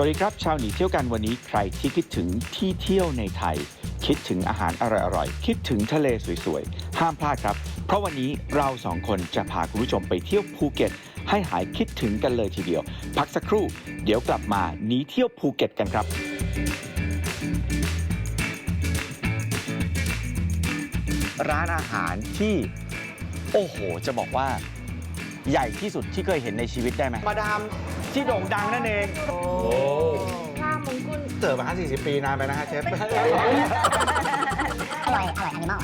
วัสดีครับ ชาวหนีเที่ยวกันวันนี้ใครที่คิดถึงที่เที่ยวในไทย คิดถึงอาหารอร่อยๆ คิดถึงทะเลสวยๆ ห้ามพลาดครับ เพราะวันนี้เราสองคนจะพาคุณผู้ชมไปเที่ยวภูเก็ต ให้หายคิดถึงกันเลยทีเดียว พักสักครู่ เดี๋ยวกลับมาหนีเที่ยวภูเก็ตกันครับร้านอาหารที่ โอ้โห จะบอกว่า ใหญ่ที่สุดที่เคยเห็นในชีวิตได้ไหมมาดาม ที่โด่งดังนั่นเองโอ้ข้ามมงกุลเสิร์ฟมา40 ปีนานไปนะฮะเชฟ อร่อย อร่อยแอนิมอล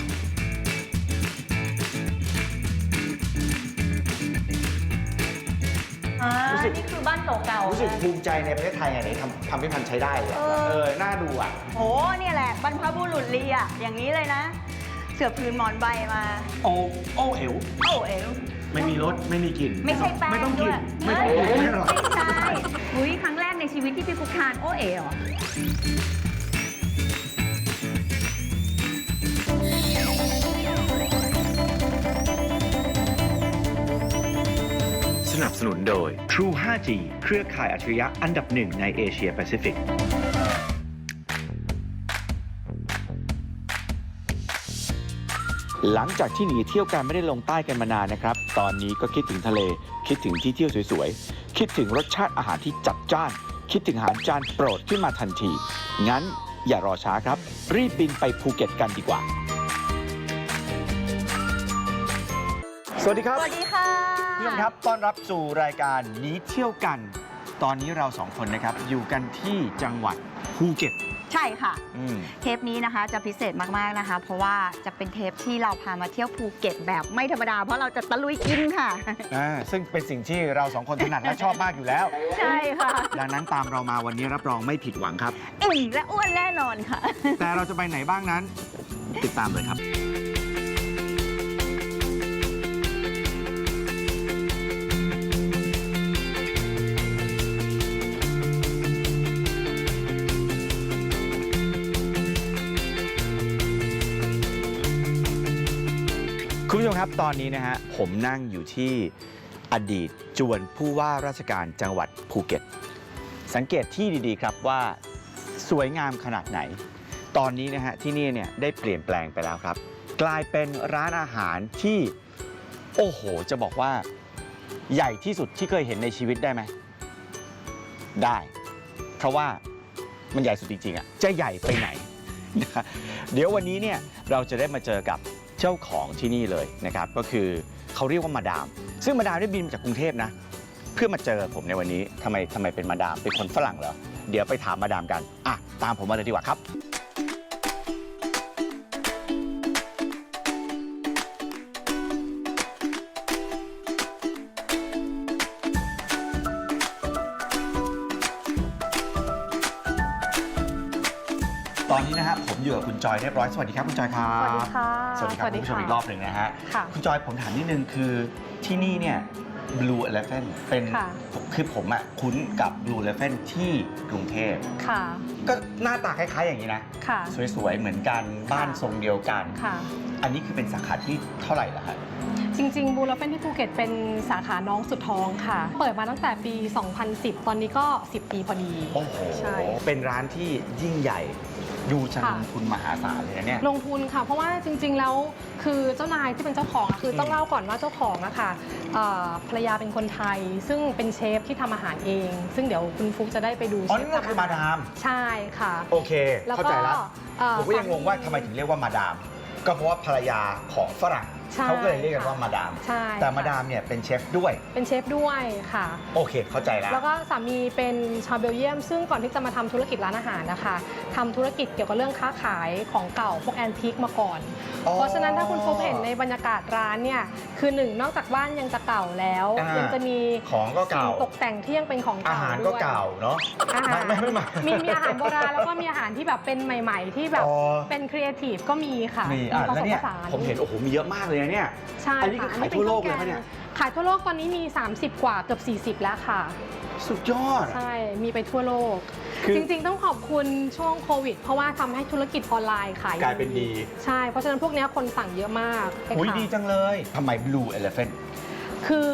อ่ารู้สึก นี่คือบ้านเก่าๆรู้สึกนะภูมิใจในประเทศไทยไงที่ทำทำให้พันใช้ได้เลยอะเออเออ น่าดูอะ โอ้เนี่ยแหละบรรพบุรุษลีอะอย่างนี้เลยนะ เสือพื้นหมอนใบมา โอโอเอวโอ้เอ๋ว ไม่มีรสไม่มีกลิ่นไม่ใช่แป้งไม่ต้องกิด้นวยไม่ต้องกินเอ้ยไม่อร่อยไม่ใช่อุ้ยครั้งแรกในชีวิตที่พี่ฟุกทานโอ้เอ๋เหรอสนับสนุนโดย True 5G เครือข่ายอัจฉริยะอันดับหนึ่งในเอเชียแปซิฟิก หลังจากที่หนีเที่ยวกันไม่ได้ลงใต้กันมานานนะครับ ตอนนี้ก็คิดถึงทะเล คิดถึงที่เที่ยวสวยๆ คิดถึงรสชาติอาหารที่จัดจ้าน คิดถึงอาหารจานโปรดขึ้นมาทันที งั้นอย่ารอช้าครับ รีบบินไปภูเก็ตกันดีกว่า สวัสดีครับสวัสดีค่ะพี่ชมครับ ต้อนรับสู่รายการหนีเที่ยวกัน ตอนนี้เราสองคนนะครับอยู่กันที่จังหวัดภูเก็ต ใช่ค่ะ อืม เทปนี้นะคะจะพิเศษมาก ๆ นะคะ เพราะว่าจะเป็นเทปที่เราพามาเที่ยวภูเก็ตแบบไม่ธรรมดา เพราะเราจะตะลุยกินค่ะ อ่าซึ่งเป็นสิ่งที่เราสองคนถนัดและชอบมากอยู่แล้ว ใช่ค่ะดังนั้นตามเรามาวันนี้รับรองไม่ผิดหวังครับ อิ่มและอ้วนแน่นอนค่ะ แต่เราจะไปไหนบ้างนั้น ติดตามเลยครับคุ ครับตอนนี้นะฮะผมนั่งอยู่ที่อดีตจวนผู้ว่าราชการจังหวัดภูเก็ต สังเกตที่ดีๆครับว่าสวยงามขนาดไหน ตอนนี้นะฮะที่นี่เนี่ยได้เปลี่ยนแปลงไปแล้วครับ กลายเป็นร้านอาหารที่ โอ้โห จะบอกว่า ใหญ่ที่สุดที่เคยเห็นในชีวิตได้ไหมได้ เพราะว่ามันใหญ่สุดจริงๆอะจะใหญ่ไปไหนนะเดี๋ยววันนี้เนี่ยเราจะได้มาเจอกับ เจ้าของที่นี่เลยนะครับ ก็คือเขาเรียกว่ามาดาม ซึ่งมาดามได้บินมาจากกรุงเทพนะ เพื่อมาเจอผมในวันนี้ทำไมทำไมเป็นมาดามเป็นคนฝรั่งเหรอเดี๋ยวไปถามมาดามกันอะตามผมมาเลยดีกว่าครับ คุณจอยเรียบร้อย สวัสดีครับคุณจอยครับ สวัสดีค่ะสวัสดีครับคุณผู้ชมอีกรอบหนึ่งนะฮะ ค่ะ คุณจอยผมถามนิดนึงคือที่นี่เนี่ย Blue Elephant เป็นค่ะ คือผมอะคุ้นกับ Blue Elephant ที่กรุงเทพ ค่ะ ก็หน้าตาคล้ายๆอย่างนี้นะ ค่ะ สวยๆ เหมือนกันบ้านทรงเดียวกัน ค่ะ อันนี้คือเป็นสาขาที่เท่าไหร่ละครับจริง ๆ บูลเป็นที่ภูเก็ตเป็นสาขาน้องสุดท้องค่ะ เปิดมาตั้งแต่ปี 2010 ตอนนี้ก็ 10 ปีพอดี โอ้โห ใช่ เป็นร้านที่ยิ่งใหญ่ ดูจะลค่ะงทุนมหาศาลเลยนะเนี่ย ลงทุนค่ะ เพราะว่าจริงๆแล้วคือเจ้านายที่เป็นเจ้าของอะคือต้องเล่าก่อนว่าเจ้าของอะค่ะเอ่อภรรยาเป็นคนไทย ซึ่งเป็นเชฟที่ทำอาหารเอง ซึ่งเดี๋ยวคุณฟุกจะได้ไปดูอ๋อ เชฟนี่ก็คือมาดาม ใช่ค่ะ โอเค แล้วเข้าก็ใจแล้ว เอ่อผมก็ยังงงว่าทำไมถึงเรียกว่ามาดาม ก็เพราะว่าภรรยาของฝรั่ง ใช่เขาก็เลยเรียกกันว่ามาดาม ใช่แต่ค่ะมาดามเนี่ยเป็นเชฟด้วย เป็นเชฟด้วยค่ะ โอเค เข้าใจแล้ว แล้วก็สามีเป็นชาวเบลเยียม ซึ่งก่อนที่จะมาทำธุรกิจร้านอาหารนะคะทำธุรกิจเกี่ยวกับเรื่องค้าขายของเก่าพวกแอนทิกมาก่อน อ๋อเพราะฉะนั้นถ้าคุณฟุกเห็นในบรรยากาศร้านเนี่ยคือหนึ่งนอกจากบ้านยังจะเก่าแล้ว อ่ายัยังจะมีของก็เก่า สิ่งตกแต่งที่ยังเป็นของอาเก่าหารก็ด้วย เก่าเนาะอาหาร ไม่ไม่ไม่ มีมีอาหารโบราณแล้วก็มีอาหารที่แบบเป็นใหม่ ๆ ที่แบบอ๋อ เป็นครีเอทีฟก็มีค่ะนี่อะผแล้สวมเนี่ผยสาน ผมเห็นโอ้โหมีเยอะมากเลยนะเนี่ย ใช่อันนี้คือค่ะขายทั่วโลกเลยปะเนี่ย ขายทั่วโลกตอนนี้มี 30 กว่าเกือบ 40 แล้วค่ะ สุดยอด ใช่ มีไปทั่วโลก คือจริงๆ ต้องขอบคุณช่วงโควิด เพราะว่าทำให้ธุรกิจออนไลน์ขายกลายเป็นดี ใช่ เพราะฉะนั้นพวกเนี้ยคนสั่งเยอะมากเลยอุ้ยค่ะดีจังเลย ทำไม Blue Elephant คือ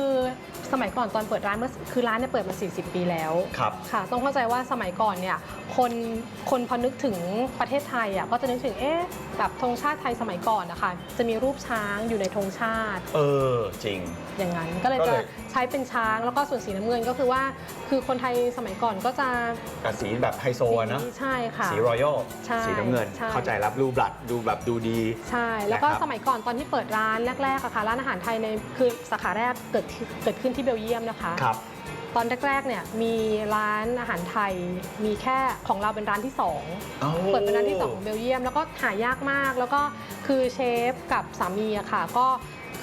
สมัยก่อนตอนเปิดร้านเมื่อคือร้านเนี่ยเปิดมา 40 ปีแล้วครับค่ะต้องเข้าใจว่าสมัยก่อนเนี่ยคนคนพอนึกถึงประเทศไทยอะก็จะนึกถึงเอ๊ะแบบธงชาติไทยสมัยก่อนนะคะจะมีรูปช้างอยู่ในธงชาติ เออจริง อย่างนั้นก็เลยก็จะเลย ใช้เป็นช้างแล้วก็ส่วนสีน้ำเงินก็คือว่า คือคนไทยสมัยก่อนก็จะกับสีแบบไฮโซอะเนอะสีใช่ค่ะ สีรอยัลใช่สีน้ำเงิน ใช่ เข้าใจรับ Blue Blood ดูแบบดูดี ใช่ แล้วก็นะครับ สมัยก่อนตอนที่เปิดร้านแรกๆอะค่ะร้านอาหารไทยในคือสาขาแรกเกิดที่เกิดขึ้นที่เบลเยียมนะคะ ครับ ตอนแรกๆเนี่ยมีร้านอาหารไทยมีแค่ของเราเป็นร้านที่สองเปิดเป็นร้านที่สองของเบลเยียม แล้วก็หายากมาก แล้วก็คือเชฟกับสามีอะค่ะ ก็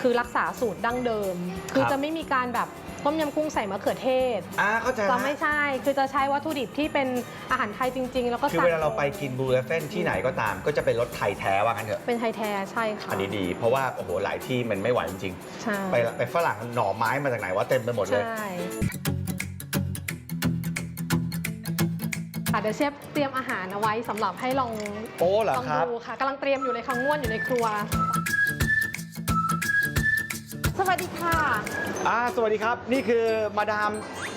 คือรักษาสูตรดั้งเดิม คือครับ จะไม่มีการแบบ ต้มยำกุ้งใส่มะเขือเทศอ่าเข้าใจจะแล้วไม่ใช่ คือจะใช้วัตถุดิบที่เป็นอาหารไทยจริง ๆ แล้วก็คือสั่งเวลาเราไปกิน Blue Elephant ที่ไหนก็ตาม ก็จะเป็นรสไทยแท้ว่างั้นเถอะ เป็นไทยแท้ใช่ค่ะ อันนี้ดี เพราะว่าโอ้โหหลายที่มันไม่ไหวจริงใช่ๆไปไปฝรั่งหน่อไม้มาจากไหนว่าเต็มไปหมดเลย ใช่ค่ะเดี๋ยวเชฟเตรียมอาหารเอาไว้สำหรับให้ลองโอ้เหรอลองครับดูค่ะกำลังเตรียมอยู่ในคำง่วนอยู่ในครัว สวัสดีค่ะ อ่าสวัสดีครับ นี่คือมาดาม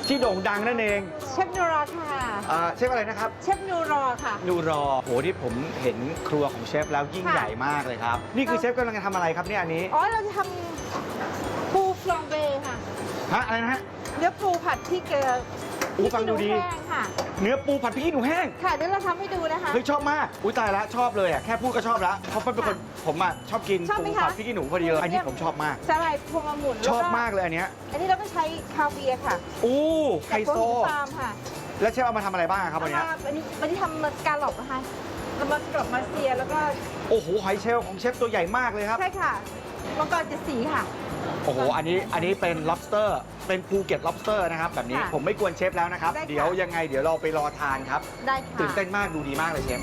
ที่โด่งดังนั่นเองเชฟนูรอค่ะ อ่าเชฟอะไรนะครับ เชฟนูรอค่ะ นูรอโหที่ผมเห็นครัวของเชฟแล้วยิ่งค่ะ ใหญ่มากเลยครับ นี่คือเชฟกำลังจะทำอะไรครับเนี่ยอันนี้อ๋อเราจะทำปูฟลองเบค่ะ ฮะอะไรนะฮะเนื้อปูผัดที่เกลือ อู้ฟังดูดีพริกขี้หนูแห้งค่ะ เนื้อปูผัดพริกขี้หนูแห้ง ค่ะเดี๋ยวเราทำให้ดูนะคะ เฮ้ยชอบมาก อุ้ยตายแล้วชอบเลยอะแค่พูดก็ชอบแล้วเพราะเป็นคนผมอะชอบกินชอบไหมปูคะ ผัดพริกขี้หนูพอดีเลยอันนี้ผมชอบมากสาหร่ายพวงองุ่นชอบแล้วมากเลยอันเนี้ยอันนี้เราก็ใช้คาเวียร์ค่ะอู้ไฮโซ จากพวกหินฟาร์มค่ะแล้วเชฟเอามาทำอะไรบ้างครับวันเนี้ย เอามาอันนี้วันนี้ทำมาการหลอกนะคะเรามากรอบมาเซียแล้วก็ โอ้โหหอยเชลล์ของเชฟตัวใหญ่มากเลยครับ ใช่ค่ะมังกรเจ็ดสีค่ะ โอ้โห อันนี้ อันนี้เป็น lobster เป็นภูเก็ต lobster นะครับ แบบนี้ ค่ะผมไม่กวนเชฟแล้วนะครับ ได้ค่ะ เดี๋ยวยังไง เดี๋ยวเราไปรอทานครับ ได้ค่ะ ตื่นเต้นมาก ดูดีมากเลยเชฟ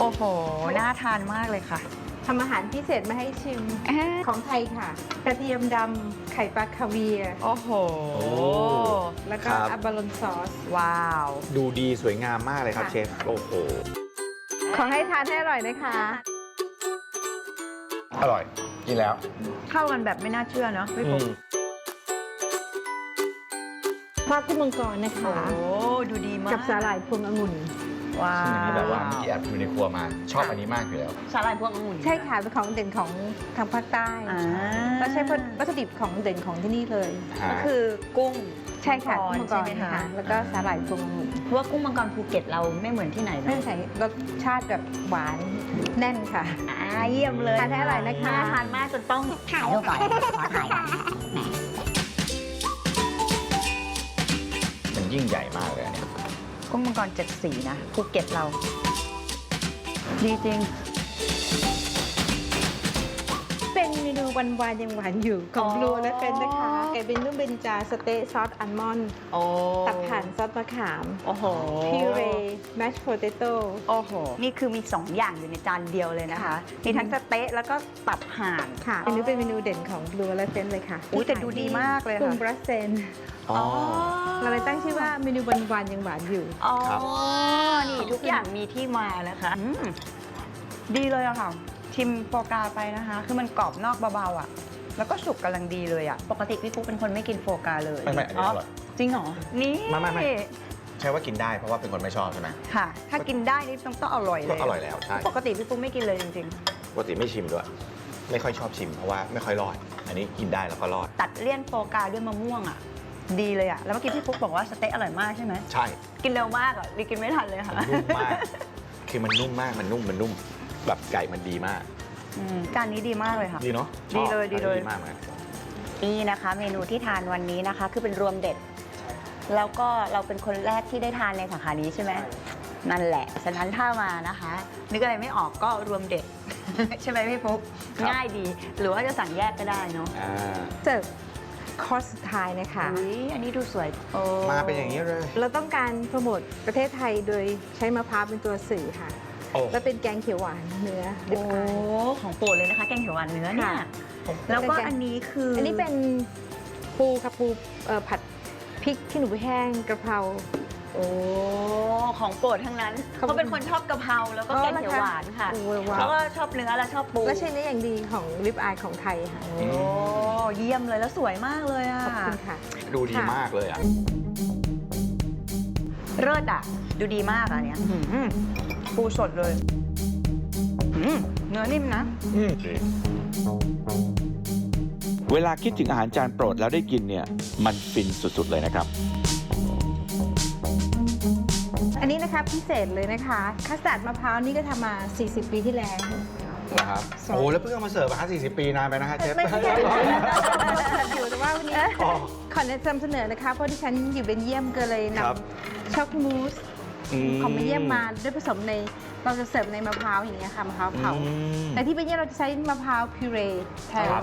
โอ้โห น่าทานมากเลยค่ะ ทำอาหารพิเศษมาให้ชิมของไทยค่ะ กระเทียมดำไข่ปลาคาเวียร์โอ้โห โอ้ แล้วก็ครับ อับบาลอนซอส ว้าว ดูดีสวยงามมากเลยครับค่ะ เชฟ โอ้โห ขอให้ทานให้อร่อยนะคะ อร่อย กินแล้วเข้ากันแบบไม่น่าเชื่อเนาะพี่อืปุ๊กมภาพกุ้งมังกรนะคะ โอ้ ดูดีมาก กับสาหร่ายพวงองุ่น ว้าซึ่งอันนี้แบบว่าเมื่อวกี้แอบอยู่ในครัวมาชอบอันนี้มากอยู่แล้ว สาหร่ายพวงองุ่นใช่ค่ะเป็นของเด่นของทางภาคใต้อ่าเราใช้วัตถุดิบของเด่นของที่นี่เลยก็คือกุ้งใช่ค่ะมักุ้งงกมัรงกรใช่ไหมนะคะคะแล้วก็สาหร่ายพวงองุ่นเพราะว่ากุ้งมังกรภูเก็ตเราไม่เหมือนที่ไหนเลไม่ยใส่รสชาติแบบหวานแน่นค่ะ อ่าเยี่ยมเลยทานให้อร่อยนะคะน่าทานมากจนต้องถ่ายรูปก่อนขอถ่ายก่อนแหมมันยิ่งใหญ่มากเลยอันเนี้ย กุ้งมังกรเจ็ดสีนะภูเก็ตเรา ดีจริง เป็นเมนูหวานๆยังหวานอยู่ของอ๋อบลูและเป็นนะคะไก่เป็นนุ่มเบนจาสเต๊ะซอสอัลมอนด์โอ้ตับผ่านซอสมะขามโอ้โหพิเรแมชโพเตโต้โอ้โหนี่คือมี 2 อย่างอยู่ในจานเดียวเลยนะคะค่ะมีทั้งสเต๊ะแล้วก็ตับห่านค่ะเมนูเป็นเมนูเด่นของบลูและเฟนเลยค่ะอุ๊ยแต่ดูดีมากเลยค่ะกรุงบรัสเซนอ๋อเราเลยตั้งชื่อว่าเมนูหวานๆยังหวานอยู่อ๋อครับนี่ทุกอย่างมีที่มานะคะอืมดีเลยอะค่ะ ชิมโฟกาไปนะคะ คือมันกรอบนอกเบาๆอะแล้วก็สุกกำลังดีเลยอะปกติพี่ปุ๊กเป็นคนไม่กินโฟกาเลยไม่ไม่อันนี้อร่อย จริงเหรอ นี่ไม่ไม่ไม่ ใช่ว่ากินได้เพราะว่าเป็นคนไม่ชอบใช่ไหมค่ะ ถ้ากินได้นี่ต้องต้องอร่อยเลก็ยอร่อยแล้วใช่ปกติพี่ปุ๊กไม่กินเลยจริง ปกติไม่ชิมด้วย ไม่ค่อยชอบชิมเพราะว่าไม่ค่อยรอด อันนี้กินได้แล้วก็รอดตัดเลี่ยนโฟกาด้วยมะม่วงอะ ดีเลยอะ แล้วเมื่อกี้พี่ฟุกบอกว่าสเต๊ะอร่อยมากใช่ไหม ใช่กินเร็วมากอะรีกินไม่ทันเลยค่ะ มันนุ่มมาก คือมันนุ่มมากมันนุ่มมันนุ่ม แบบไก่มันดีมากอืมจานนี้ดีมากเลยค่ะ ดีเนาะดีเลยชอบดีเลยดีมากเหมือนกันนี่นะคะ เมนูที่ทานวันนี้นะคะ คือเป็นรวมเด็ด แล้วก็เราเป็นคนแรกที่ได้ทานในสาขานี้ใช่ไหมนั่นแหละ ฉะนั้นถ้ามานะคะนึกอะไรไม่ออกก็รวมเด็ด ใช่ไหมพี่ฟุกง่ายดี หรือว่าจะสั่งแยกก็ได้เนาะอ่าเสิร์ฟคอร์สสุดท้ายนะคะ อุ๊ยอันนี้ดูสวยโอ้มาเป็นอย่างนี้เลย เราต้องการโปรโมทประเทศไทยโดยใช้มะพร้าวเป็นตัวสื่อค่ะ โอ้ และเป็นแกงเขียวหวานเนื้อริโอ้บอาย ของโปรดเลยนะคะแกงเขียวหวานเนื้อเนี่ยค่ะ แล้วก็อันนี้คืออัอันนี้เป็นปูค่ะปูเอ่อผัดพริกขี้หนูแห้งกระเพรา โอ้ของโปรดทั้งนั้นขอบคุณ เขาเป็นคนชอบกะเพราแล้วก็แกงเขียวหวานค่ะโอ้ว้าแล้ววก็ชอบเนื้อและชอบปูและใช้เนื้ออย่างดีของริบอายของไทยค่ะ โอ้เยี่ยมเลยแล้วสวยมากเลยอะขอบคุณค่ะ ดูดีค่ะ มากเลยอะ เลิศอะ ดูดีมากอะเนี่ยอื้อหือ ปูสดเลยอืมเนื้อนิ่มนะเวลาคิดถึงอาหารจานโปรดแล้วได้กินเนี่ย มันฟินสุดๆเลยนะครับ อันนี้นะคะพิเศษเลยนะคะคัสตาร์ดมะพร้าวนี่ก็ทำมา 40 ปีที่แล้ว นะครับโอ้แล้วเพิ่งเอามาเสิร์ฟมา40 ปีนานไปนะฮะเชฟ ไม่ใช่ อยู่แต่ว่าวันนี้ อ๋อขอนำเสนอนะคะ เพราะที่ฉันอยู่เบนเยียมก็เลยนครับำช็อกโกมูส อืม ของเบนเยียมมาด้วยผสมในเราจะเสิร์ฟในมะพร้าวอย่างเงี้ยค่ะมะพร้าวเผา อืม แต่ที่เบนเยียมเราจะใช้มะพร้าวพิเรแทนครับ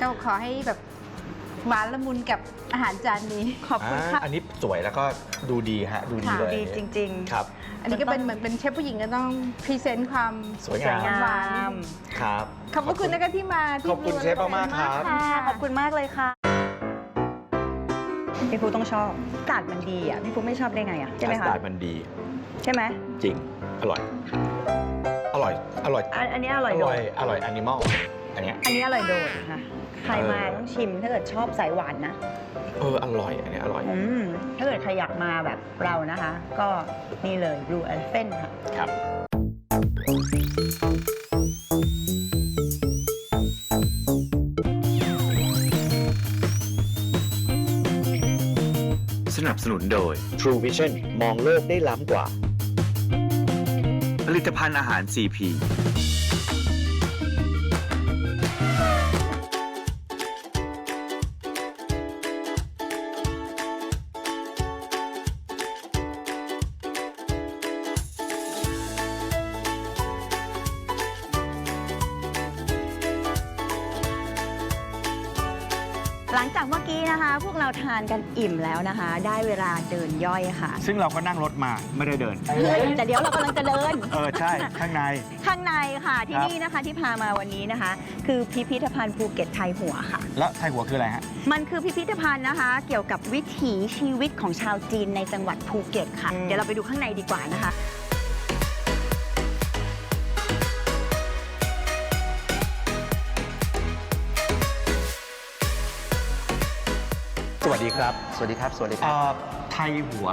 ก็ขอให้แบบหวานละมุนกับอาหารจานนี้ขอบคุณค่ะาอันนี้สวยแล้วก็ดูดีฮะ ดูดีค่ะ เลยดีจริงครับ อันนี้ก็เป็นเหมือนเป็นเชฟผู้หญิงก็ต้องพรีเซนต์ความสวยๆสวยงามงหวาามครับ ขอบพระคุณนะคะที่มาที่ขอบคุณเชฟมากๆครับ ค่ะขอบคุณมากเลยค่ะ พี่ฟูต้องชอบอากาศมันดีอะพี่ฟูไม่ชอบได้ไงอะใช่ไหมคัสคะตาร์ดมันดีใช่ไหมจริง อร่อย อร่อย อร่อย อันอันนี้อร่อยอโดร่อดยอร่อยแอนิมอลอันเนี้ย อันนี้อร่อยโดดค่ะใครมาเออ ต้องชิมถ้าเกิดชอบสายหวานนะเออ อร่อย อันเนี้ยอร่อย อืมถ้าเกิดใครอยากมาแบบเรานะคะ ก็นี่เลย Blue Elephant ค่ะ ครับ นับสนุนโดย True Vision มองโลกได้ล้ำกว่า ผลิตภัณฑ์อาหาร CP ลังจากเมื่อกี้นะคะ พวกเราทานกันอิ่มแล้วนะคะ ได้เวลาเดินย่อยค่ะ ซึ่งเราก็นั่งรถมาไม่ได้เดิน แต่เดี๋ยวเรากำลังจะเดิน เออใช่ข้างใน ข้างในค่ะที่ครับนี่นะคะที่พามาวันนี้นะคะ คือพิพิธภัณฑ์ภูเก็ตไทยหัวค่ะ แล้วไทยหัวคืออะไรฮะ มันคือพิพิธภัณฑ์นะคะ เกี่ยวกับวิถีชีวิตของชาวจีนในจังหวัดภูเก็ตค่ะอืมเดี๋ยวเราไปดูข้างในดีกว่านะคะ สวัสดีครับสวัสดีครับ สวัสดีครัเอ่บอไทยหัว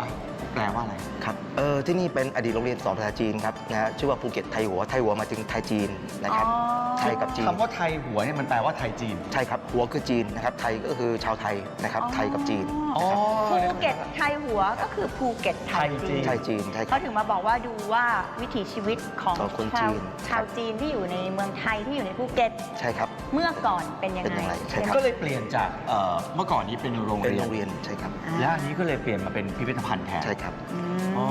แปลว่าอะไรครับ เออที่นี่เป็นอดีตโรงเรียนสอนภาษาจีนครับนะฮะชื่อว่าภูเก็ตไทยหัว ไทยหัวมาถึงไทยจีนนะครับ อ๋อ ไทยกับจีน คำว่าไทยหัวเนี่ยมันแปลว่าไทยจีน ใช่ครับ หัวคือจีนนะครับ ไทยก็คือชาวไทยนะครับ ไทยกับจีนอ๋อภูเก็ตไทยหัวก็คือภูเก็ตไทยไทยจีจีนนไทยจีนใช่คเขารับถึงมาบอกว่าดูว่าวิถีชีวิตของของคนชาวจีนชาวจีนที่อยู่ในเมืองไทยที่อยู่ในภูเก็ตใช่ครับ เมื่อก่อนเป็นยังเป็นไงอย่างไรใช่ครับ ก็เลยเปลี่ยนจากเอ่อเมื่อก่อนนี้เป็นโรงเป็นเรียโรนงเรียนใช่ครับอ่าแล้วอันนี้ก็เลยเปลี่ยนมาเป็นพิพิธภัณฑ์แทนใช่ครับ อืมอ๋อ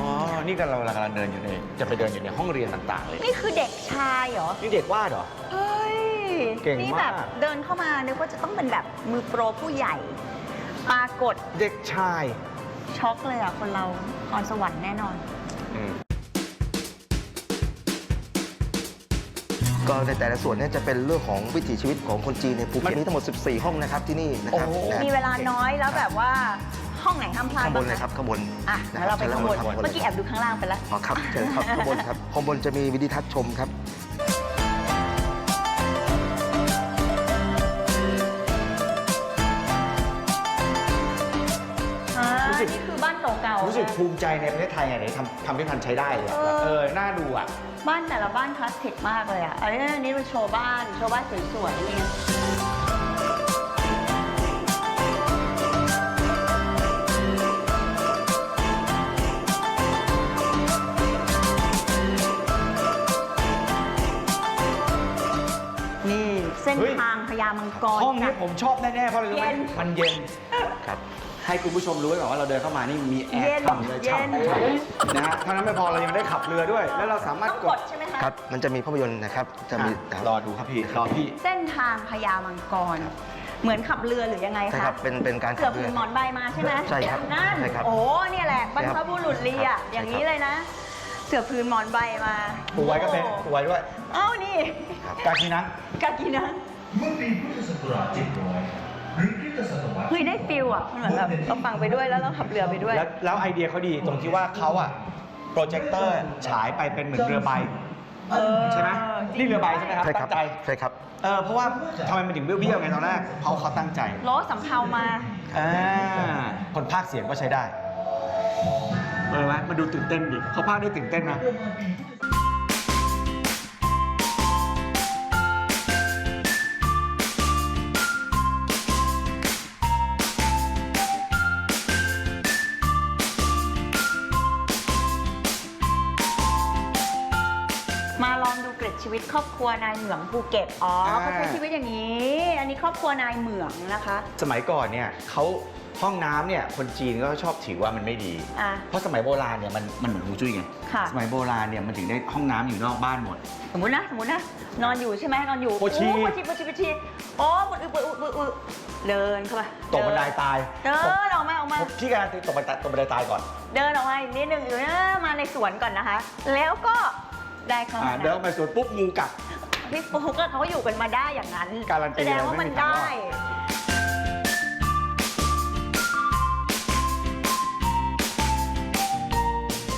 นี่ก็เรากำลังเดินอยู่ในจะไปเดินอยู่ในห้องเรียนต่างๆเลยนี่คือเด็กชายเหรอ นี่เด็กวาดเหรอ เฮ้ยเก่งนี่มากแบบเดินเข้ามานึกว่าจะต้องเป็นแบบมือโปรผู้ใหญ่ ปรากฏเด็กชาย ช็อกเลยอะ คนเราพรสวรรค์แน่นอนอืมก็ในแต่ละส่วนเนี่ยจะเป็นเรื่องของวิถีชีวิตของคนจีนในภูเก็ตมีทั้งหมด 14 ห้องนะครับที่นี่นะครับโอ้นะมีเวลาน้อยแล้วแบบว่าห้องไหนห้ามพลาดข้างบนงเลยครับข้างบนอะนะงั้นเราไปชิญข้างบนครับเมื่อกี้แอบดูข้างล่างไปแล้ว อ๋อครับเชิญครับข้างบนครับข้างบนจะมีวิดีทัศน์ชมครับ ภูมิใจในประเทศไทยไงไหนทำทำให้ทันใช้ได้เลยอะเออเออน่าดูอะ บ้านแต่ละบ้านคลาสสิกมากเลยอะอันนี้อันนี้เป็นโชว์บ้าน โชว์บ้านสวยๆนี่ไงนี่ เส้นเฮ้ย ทางพญามังกรห้องนี้จ้ะผมชอบแน่ๆเพราะอะไรรู้ไหมเย็น มันเย็นครับ ให้คุณผู้ชมรู้ไว้ก่อนว่าเราเดินเข้ามานี่มีแอเย็ร์นฉ่ำเลยเย็น ฉ่ำนะฮะเท่านั้นไม่พอเรายังได้ขับเรือด้วย แล้วเราสามารถต้องกกดดใช่ไหมคะ ครับ มันจะมีภาพยนตร์นะครับ จะมีอะรอดูครับพี่รอพี่ เส้นทางพญามังกร เหมือนขับเรือหรือยังไงใช่คะครับ เป็น เป็นการเกืขัอบบเรืผือนหมอนใบมาใช่ไหมใช่ครับนั่นใช่ครับโอ้เนี่ยแหละบรรพบุรุษลีอะครับ อย่างนี้เลยนะ เสือผืนหมอนใบมาปูไว้ก็เป็นปูไว้ด้วยเอ้านี่ ครับ กากีนังกากีนังเมื่อปีพุทธศักราช 700หรือคริสตศตวรรษเฮ้ยได้ฟิลอะมันเหมือนแบบเราฟังไปด้วยแล้วเราขับเรือไปด้วย แล้วแล้วไอเดียเขาดีตรงที่ว่าเขาอะโปรเจคเตอร์ฉายไปเป็นเหมือนเรือใบเออใช่ไหมนี่เรือใบใช่ไหมครับใช่ครัตั้บงใจใช่ครับ เออเพราะว่าทำไมมันถึงเบี้ยวๆไงตอนแรกเพราะเขาตั้งใจโล้สำเภามา อ่าคนภาคเสียงก็ใช้ได้เออไหมมันดูตื่นเต้นดิเขาภาคได้ตื่นเต้นนะ รอบครัวนายเหมืองภูเก็ต อ๋ออ่า เขาใช้ชีวิตอย่างนี้ อันนี้ครอบครัวนายเหมืองนะคะ สมัยก่อนเนี่ยเขาห้องน้ำเนี่ยคนจีนก็ชอบถือว่ามันไม่ดี อะ เพราะสมัยโบราณเนี่ยมันมันเหมือนฮูจุ้ยไงค่ะ สมัยโบราณเนี่ยมันถึงได้ห้องน้ำอยู่นอกบ้านหมด สมมตินะ สมมตินะ นอนอยู่ใช่ไหมนอนอยู่ปวดฉี่โอ้ปวดฉี่ปวดฉี่ปวดฉี่โอ้ปวดอึปวดอึปวดอึเดินเข้าไปตกบันไดตายเดินออกมาออกมา ผมพี่การันตีตกบันไดตกบันไดตายก่อน เดินออกมาอีกนิดนึงอยู่นะมาในสวนก่อนนะคะ แล้วก็ ได้เข้าอ่ามาเดินออกไปสวนปุ๊บงูกัด พี่ปุ๊กก็เขาอยู่กันมาได้อย่างนั้นการันตีแสดงว่าเลยไม่มันมีทางรอด ได้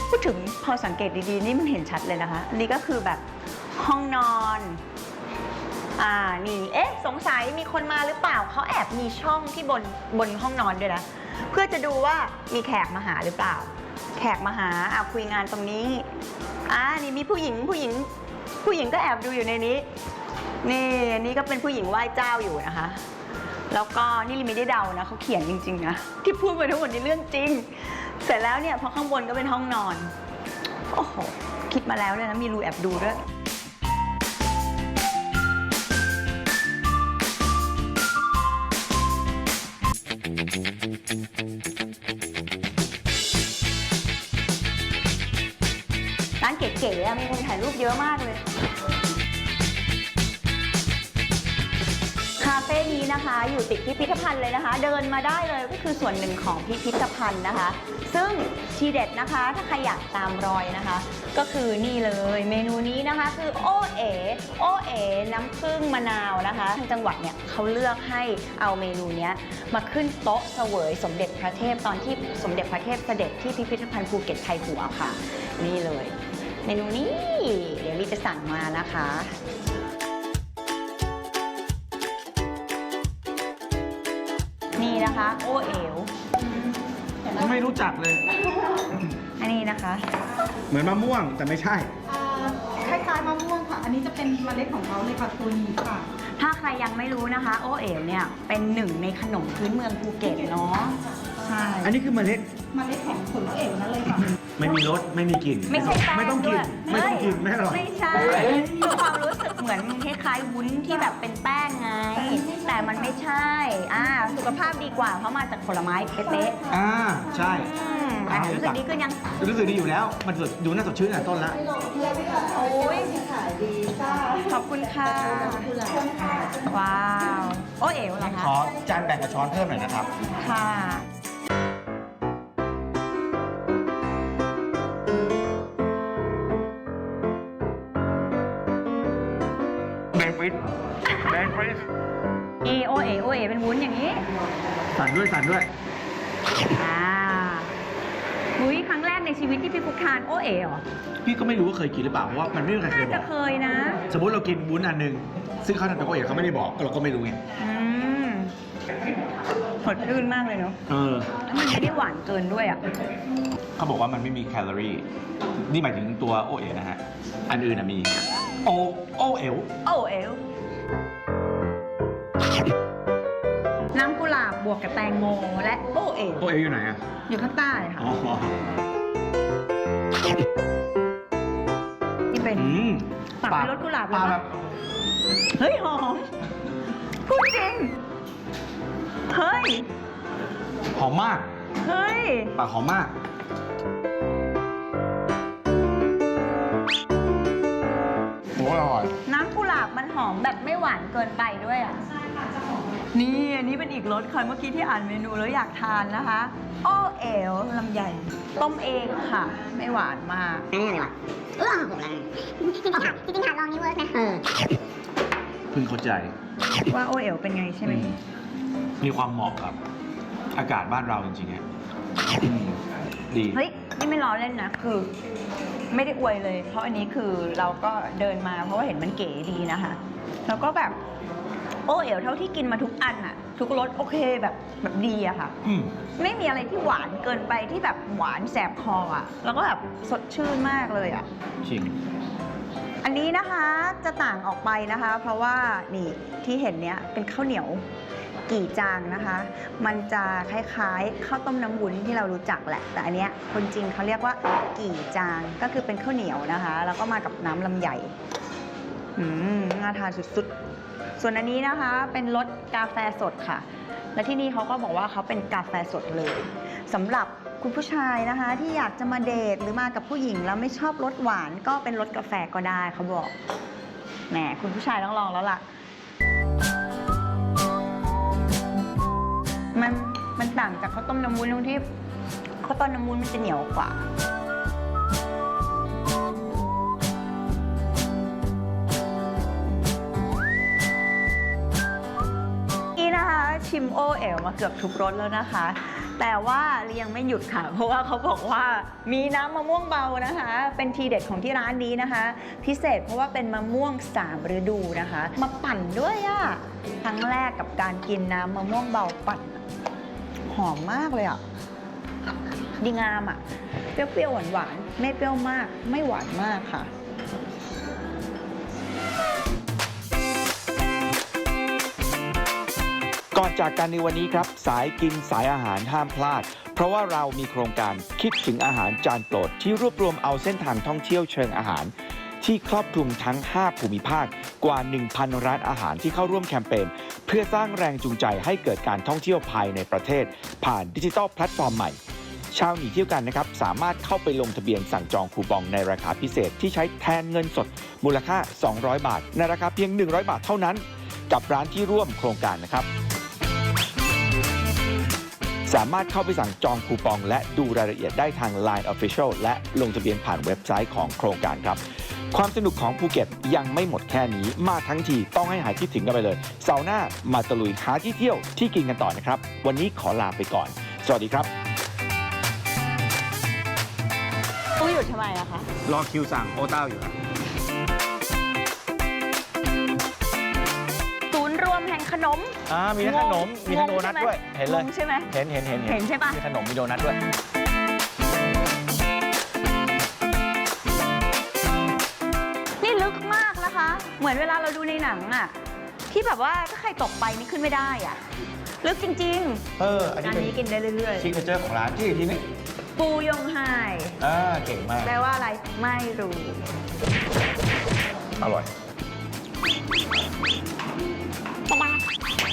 พูดถึงพอสังเกตดีๆ นี่มันเห็นชัดเลยนะคะ อันนี้ก็คือแบบห้องนอน อ่านี่เอ๊ะ สงสัยมีคนมาหรือเปล่าเขาแอบมีช่องที่บนบนห้องนอนด้วยนะ เพื่อจะดูว่ามีแขกมาหาหรือเปล่า แขกมาหาอะคุยงานตรงนี้อ่านี่มีผู้หญิงผู้หญิง ผู้หญิงก็แอบดูอยู่ในนี้ นี่อันนี้ก็เป็นผู้หญิงไหว้เจ้าอยู่นะคะ แล้วก็นี่ลิไม่ได้เดานะเขาเขียนจริงๆนะที่พูดไปทั้งหมดนี่เรื่องจริง เสร็จแล้วเนี่ยพอข้างบนก็เป็นห้องนอนโอ้โหคิดมาแล้วเลยนะมีรูแอบดูด้วย เก๋ๆอะมีคนถ่ายรูปเยอะมากเลย คาเฟ่นี้นะคะ อยู่ติดพิพิธภัณฑ์เลยนะคะ เดินมาได้เลยก็คือส่วนหนึ่งของพิพิธภัณฑ์นะคะ ซึ่งทีเด็ดนะคะ ถ้าใครอยากตามรอยนะคะ ก็คือนี่เลยเมนูนี้นะคะ คือโอเอโอเอน้ำผึ้งมะนาวนะคะทางจังหวัดเนี่ยเขาเลือกให้เอาเมนูนี้มาขึ้นโต๊ะเสวยสมเด็จพระเทพตอนที่สมเด็จพระเทพเสด็จที่พิพิธภัณฑ์ภูเก็ตไทยหัวค่ะ นี่เลย มนูนี้ เดี๋ยวลีจะสั่งมานะคะนี่นะคะโอเอ๋วไม่รู้จักเลย อันนี้นะคะ เหมือนมะม่วงแต่ไม่ใช่ คล้ายๆมะม่วงค่ะ อันนี้จะเป็นเมล็ดของเขาเลยค่ะตัวนี้ค่ะ ถ้าใครยังไม่รู้นะคะ โอเอ๋วเนี่ยเป็นหนึ่งในขนมพื้นเมืองภูเก็ตเนาะ ใช่อันนี้คือเมล็ด เมล็ดของผลมะเอ๋วนั่นเลยค่ะ ไม่มีรสไม่มีกลิ่นไม่ใช่แป้งไม่ต้องกินด้วยไม่ต้องกินเฮ้ยไม่อร่อยไม่ใช่คือความรู้สึกเหมือนคล้ายๆวุ้นที่แบบเป็นแป้งไง แต่มันไม่ใช่ อ่า สุขภาพดีกว่าเพราะมาจากผลไม้เป๊ะอ่าใช่ ๆอืมอะรู้สึกดีขึ้นยัง รู้สึกดีอยู่แล้วมันสดดูน่าสดชื่นตั้งแต่ต้นแล้วโอ้ยขอบคุณค่ะ ว้าว โอเอ๋วเหรอคะขอจานแบ่งกับช้อนเพิ่มหน่อยนะครับ ค่ะ โอเอโอเอเป็นวุ้นอย่างนี้ สั่นด้วยสั่นด้วย อ่าอุ้ยครั้งแรกในชีวิตที่พี่ฟุกทานโอเอเหรอ พี่ก็ไม่รู้ว่าเคยกินหรือเปล่าเพราะว่ามันไม่มีใครเคน่ายบจะอก เคยนะ สมมติเรากินวุ้นอันหนึ่งซึ่งเขาทำเป็นโกเอกเขาไม่ได้บอกเราก็ไม่รู้ไงอืมสดชื่นมากเลยเนาะเออ แล้วมันไม่ได้หวานเกินด้วยอะ เขาบอกว่ามันไม่มีแคลอรี่ นี่หมายถึงตัวโอเอ๋นะฮะ อันอื่นนะมี โอโอเอ๋ว โอ้เอล วกกับแตงโมและโอ้เอลโอเอ๋วอยู่ไหนอะ อยู่ข้างใต้ค่ะ อ๋อที่เป็นอืมปักเป็นรสกุหลาบเลยปปะแบบเฮ้ยหอมพูดจริง เฮ้ย หอมมาก เฮ้ย ปากหอมมาก โอ้อร่อย น้ำกุหลาบมันหอมแบบไม่หวานเกินไปด้วยอะ ใช่ค่ะจะหอม นี่อันนี้เป็นอีกรสค่ะเมื่อกี้ที่อ่านเมนูแล้วอยากทานนะคะโอเอลลำไยต้มเองค่ะ ไม่หวานมากอันนี้อะไรวะเออผมอะไรจริงๆค่ะจริงๆค่ะลองนี้เวิร์กนะเออเพิ่งเข้าใจ ว่าโอเอลเป็นไงใช่ไหมมีความเหมาะกับ อากาศบ้านเราจริงๆเนี่ยอืมดีเฮ้ยนี่ไม่ล้อเล่นนะคือ ไม่ได้อวยเลย เพราะอันนี้คือเราก็เดินมาเพราะว่าเห็นมันเก๋ดีนะคะ แล้วก็แบบ โอเอ๋วเท่าที่กินมาทุกอันอะทุกรสโอเคแบบแบบดีอะค่ะ อืมไม่มีอะไรที่หวานเกินไปที่แบบหวานแสบคออะแล้วก็แบบสดชื่นมากเลยอะจริง อันนี้นะคะจะต่างออกไปนะคะ เพราะว่านี่ที่เห็นเนี้ยเป็นข้าวเหนียวกี่จางนะคะ มันจะคล้ายๆข้าวต้มน้ำวุ้นที่เรารู้จักแหละ แต่อันเนี้ยคนจริงเขาเรียกว่ากี่จางก็คือเป็นข้าวเหนียวนะคะ แล้วก็มากับน้ำลำไยอืมน่าทานสุดๆ ส่วนอันนี้นะคะเป็นรสกาแฟสดค่ะ และที่นี่เขาก็บอกว่าเขาเป็นกาแฟสดเลยสำหรับคุณผู้ชายนะคะ ที่อยากจะมาเดทหรือมากับผู้หญิงแล้วไม่ชอบรสหวานก็เป็นรสกาแฟก็ได้เขาบอกแหมคุณผู้ชายต้องลองแล้วล่ะ มันมันต่างจากข้าวต้มน้ำวุ้นตรงที่ข้าวต้มน้ำวุ้นมันจะเหนียวกว่า ชิมโอเอ๋วมาเกือบทุกรสแล้วนะคะ แต่ว่าเรายังไม่หยุดค่ะ เพราะว่าเขาบอกว่ามีน้ำมะม่วงเบานะคะ เป็นทีเด็ดของที่ร้านนี้นะคะ พิเศษเพราะว่าเป็นมะม่วงสามฤดูนะคะ มาปั่นด้วยอะ่ะครั้งแรกกับการกินน้ำมะม่วงเบาปั่น หอมมากเลยอะ่ะดีงามอะเปรี้ยวๆหวานๆไม่เปรี้ยวมาก ไม่หวานมากค่ะ จากกันในวันนี้ครับ สายกินสายอาหารห้ามพลาด เพราะว่าเรามีโครงการคิดถึงอาหารจานโปรด ที่รวบรวมเอาเส้นทางท่องเที่ยวเชิงอาหาร ที่ครอบคลุมทั้ง 5 ภูมิภาคกว่า 1,000 ร้านอาหารที่เข้าร่วมแคมเปญเพื่อสร้างแรงจูงใจให้เกิดการท่องเที่ยวภายในประเทศ ผ่านดิจิทัลแพลตฟอร์มใหม่ชาวหนีเที่ยวกันนะครับ สามารถเข้าไปลงทะเบียนสั่งจองคูปองในราคาพิเศษที่ใช้แทนเงินสด มูลค่า 200 บาท ในราคาเพียง 100 บาทเท่านั้น กับร้านที่ร่วมโครงการนะครับ สามารถเข้าไปสั่งจองคูปอง และดูรายละเอียดได้ทาง Line Official และลงทะเบียนผ่านเว็บไซต์ของโครงการครับ ความสนุกของภูเก็ตยังไม่หมดแค่นี้ มาทั้งทีต้องให้หายคิดถึงกันไปเลย เสาร์หน้ามาตะลุยหาที่เที่ยวที่กินกันต่อนะครับ วันนี้ขอลาไปก่อน สวัสดีครับตู้หยุดทำไมอะคะ รอคิวสั่งโอเต้าอยู่ครับ นม อ่ามีทั้งขนม มีทั้งโดนัทด้วย เห็นเลย งงใช่ไหม เห็นเห็นเห็นเห็นใช่ปะ มีขนม มีโดนัทด้วย นี่ลึกมากนะคะ เหมือนเวลาเราดูในหนังอะที่แบบว่าถ้าใครตกไปนี่ขึ้นไม่ได้อะลึกจริงเออ อันๆนี้อันเป็นนี้กินได้เรื่อยซิกเนเจอร์ของร้านที่อีกทีนึงๆปูยงไฮอ่าเก่งมาก แปลว่าอะไรไม่รู้ อร่อย เป็นไง